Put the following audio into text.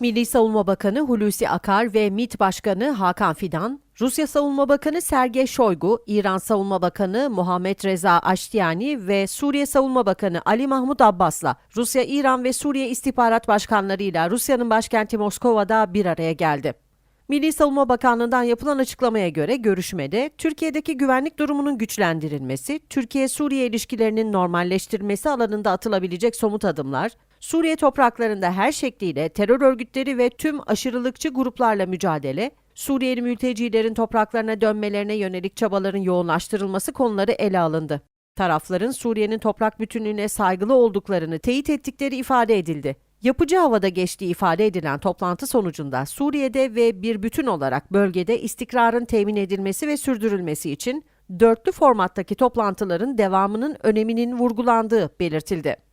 Milli Savunma Bakanı Hulusi Akar ve MİT Başkanı Hakan Fidan, Rusya Savunma Bakanı Sergey Shoigu, İran Savunma Bakanı Muhammed Reza Ashtiani ve Suriye Savunma Bakanı Ali Mahmut Abbas'la Rusya, İran ve Suriye istihbarat başkanlarıyla Rusya'nın başkenti Moskova'da bir araya geldi. Milli Savunma Bakanlığı'ndan yapılan açıklamaya göre görüşmede Türkiye'deki güvenlik durumunun güçlendirilmesi, Türkiye-Suriye ilişkilerinin normalleştirilmesi alanında atılabilecek somut adımlar, Suriye topraklarında her şekliyle terör örgütleri ve tüm aşırılıkçı gruplarla mücadele, Suriyeli mültecilerin topraklarına dönmelerine yönelik çabaların yoğunlaştırılması konuları ele alındı. Tarafların Suriye'nin toprak bütünlüğüne saygılı olduklarını teyit ettikleri ifade edildi. Yapıcı havada geçtiği ifade edilen toplantı sonucunda Suriye'de ve bir bütün olarak bölgede istikrarın temin edilmesi ve sürdürülmesi için dörtlü formattaki toplantıların devamının öneminin vurgulandığı belirtildi.